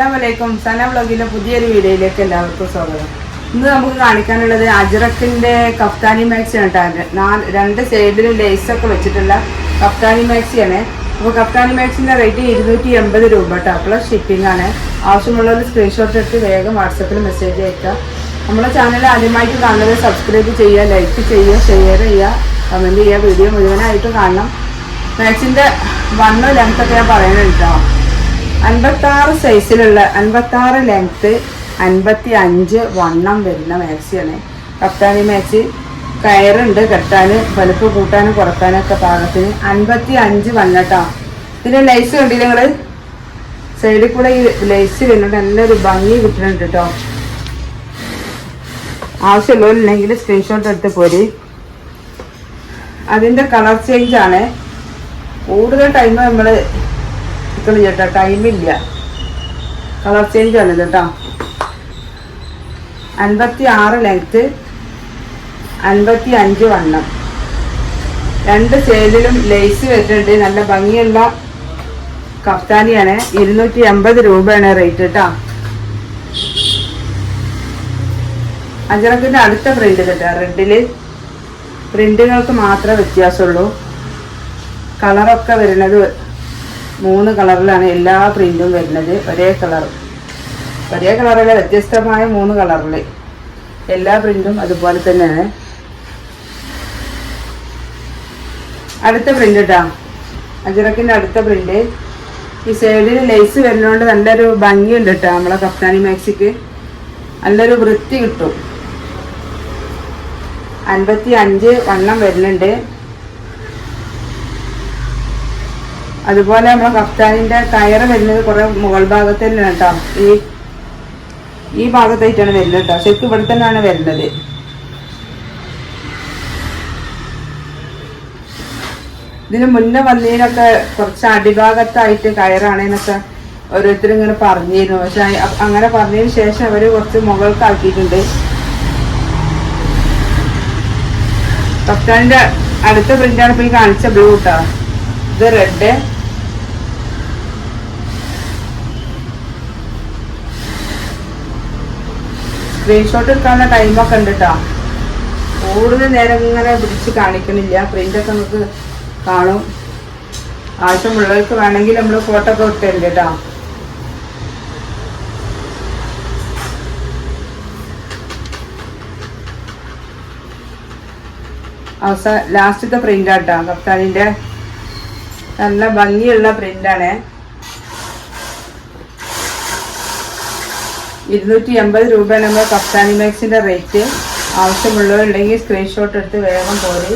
അസ്സാമലൈക്കും സന ബ്ലോഗിലെ പുതിയൊരു വീഡിയോയിലേക്ക് എല്ലാവർക്കും സ്വാഗതം. ഇന്ന് നമുക്ക് കാണിക്കാനുള്ളത് അജറക്കിന്റെ കഫ്താനി മാക്സി ആണ് നാല് രണ്ട് സൈഡിലും ലേസൊക്കെ വെച്ചിട്ടുള്ള കഫ്താനി മാക്സിയാണ് അപ്പോൾ കഫ്താനി മാക്സിന്റെ റേറ്റ് ഇരുന്നൂറ്റി എൺപത് രൂപ കേട്ടോ. പ്ലസ് ഷിപ്പിംഗ് ആണ്. ആവശ്യമുള്ളവർ സ്ക്രീൻഷോട്ട് എടുത്ത് വേഗം വാട്സപ്പിൽ മെസ്സേജ് അയക്കുക നമ്മുടെ ചാനൽ ആദ്യമായിട്ട് കാണുന്നത് സബ്സ്ക്രൈബ് ചെയ്യുക ലൈക്ക് ചെയ്യുക ഷെയർ ചെയ്യുക കമന്റ് ചെയ്യുക. വീഡിയോ മുഴുവനായിട്ട് കാണണം. മാക്സിന്റെ വണ്ണോ ലെങ്ത്തൊക്കെ ഞാൻ പറയണം കേട്ടോ. അൻപത്താറ് സൈസിലുള്ള അൻപത്താറ് ലെങ്ത്ത് അൻപത്തി അഞ്ച് വണ്ണം വരുന്ന മാക്സിയാണ് കപ്താനി മാക്സി കയറുണ്ട് കെട്ടാൻ വലുപ്പ് കൂട്ടാനും കുറക്കാനൊക്കെ പാകത്തിന് അൻപത്തി അഞ്ച് വണ്ണട്ടാ പിന്നെ ലൈസ് കണ്ടില്ല നിങ്ങൾ സൈഡിൽ കൂടെ ഈ ലൈസ് വരുന്നുണ്ട്. നല്ലൊരു ഭംഗി കിട്ടുന്നുണ്ട് കേട്ടോ ആവശ്യമുള്ളവരുണ്ടെങ്കിൽ സ്ക്രീൻഷോട്ട് എടുത്ത് പോരി. അതിന്റെ കളർ ചേഞ്ച് ആണ്. കൂടുതൽ ടൈം നമ്മൾ നിൽക്കണം ചേട്ടാ ടൈമില്ല കളർ ചേഞ്ച് ആണ് കേട്ടോ. അൻപത്തി ആറ് ലെങ്ത്ത് അൻപത്തി അഞ്ച് വണ്ണം. രണ്ട് സൈഡിലും ലേസ് വെച്ചിട്ടുണ്ട് നല്ല ഭംഗിയുള്ള കഫ്താനിയാണ്. ഇരുന്നൂറ്റി എൺപത് രൂപയാണ് റേറ്റ് കേട്ടോ അജറക്കിന്റെ അടുത്ത പ്രിന്റ് കേട്ടോ. റെഡിൽ പ്രിന്റുകൾക്ക് മാത്രമേ വ്യത്യാസമുള്ളൂ. കളറൊക്കെ വരുന്നത് മൂന്ന് കളറിലാണ് എല്ലാ പ്രിന്റും വരുന്നത്. ഒരേ കളർ. ഒരേ കളറിലെ വ്യത്യസ്തമായ മൂന്ന് കളറിൽ എല്ലാ പ്രിന്റും അതുപോലെ തന്നെയാണ്. അടുത്ത പ്രിന്റ് ഇട്ടാ അജിറക്കിന്റെ അടുത്ത പ്രിന്റ്. ഈ സൈഡിൽ ലേസ് വരുന്നതുകൊണ്ട് നല്ലൊരു ഭംഗിയുണ്ട് കേട്ടോ നമ്മളെ കഫ്താനി മാക്സിക്ക്. നല്ലൊരു വൃത്തി കിട്ടും. അൻപത്തി അഞ്ച് വണ്ണം വരുന്നുണ്ട്. അതുപോലെ നമ്മളെ കഫ്താനിന്റെ കയറ് വരുന്നത് കുറെ മുകൾ ഭാഗത്ത് തന്നെയാണ് കേട്ടോ. ഈ ഈ ഭാഗത്തായിട്ടാണ് വരുന്നത് കേട്ടോ. ശരിക്കും ഇവിടെ തന്നെയാണ് വരുന്നത്. ഇതിന് മുന്നേ വന്നതിനൊക്കെ കുറച്ച് അടിഭാഗത്തായിട്ട് കയറാണെന്നൊക്കെ ഓരോരുത്തരും ഇങ്ങനെ പറഞ്ഞിരുന്നു. പക്ഷെ അങ്ങനെ പറഞ്ഞതിന് ശേഷം അവർ കുറച്ച് മുകൾക്കാക്കിയിട്ടുണ്ട്. കഫ്താനിന്റെ അടുത്ത പ്രിന്റാണ് ഇപ്പൊ ഈ കാണിച്ച ബ്ലൂ കേട്ടോ. ഇത് റെഡ് സ്ക്രീൻഷോട്ട് എടുക്കാനുള്ള ടൈമൊക്കെ ഉണ്ട് കേട്ടോ കൂടുതൽ നേരം ഇങ്ങനെ പിടിച്ച് കാണിക്കണില്ല. പ്രിന്റൊക്കെ നമുക്ക് കാണും. ആവശ്യമുള്ളവർക്ക് വേണമെങ്കിൽ നമ്മൾ ഫോട്ടോ ഒക്കെ ഇട്ടരുത് കേട്ടോ അവസാന ലാസ്റ്റത്തെ പ്രിന്റ് ആട്ടോ കപ്താനിന്റെ നല്ല ഭംഗിയുള്ള പ്രിന്റാണ് ഇരുന്നൂറ്റി എൺപത് രൂപ നമ്മൾ കപ്താനി മാക്സിന്റെ റേറ്റ് ആവശ്യമുള്ളവരുണ്ടെങ്കിൽ സ്ക്രീൻഷോട്ട് എടുത്ത് വേഗം പോരി.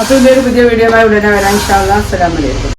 അപ്പോൾ ഇതൊരു പുതിയ വീഡിയോ ആയി ഉടനെ വരാൻ ഇൻഷാല്ലാ അസ്സലാമലൈക്കും